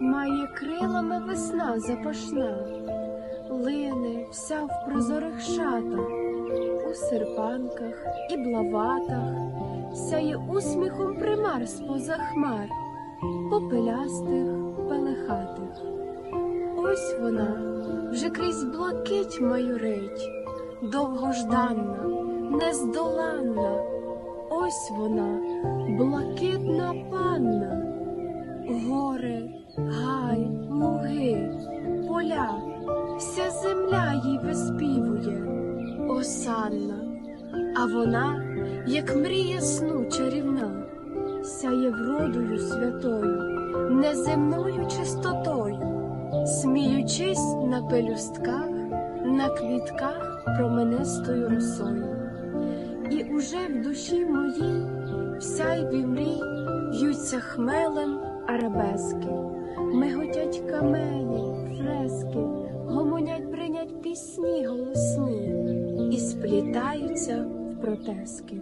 Має крилами весна запашна, лине вся в прозорих шатах, у серпанках і блаватах, сяє усміхом примар споза хмар, попелястих, пелехатих. Ось вона вже крізь блакить майорить, довгожданна, нездоланна. Ось вона, блакитна панна, гори, гай, луги, поля, вся земля їй виспівує, осанна, а вона, як мрія сну чарівна, сяє вродою святою, неземною чистотою, сміючись на пелюстках, на квітках променистою росою. І уже в душі моїй вся й мрій в'ються хмелем арабески, миготять камені, фрески, гомонять бринять пісні голосні і сплітаються в протески.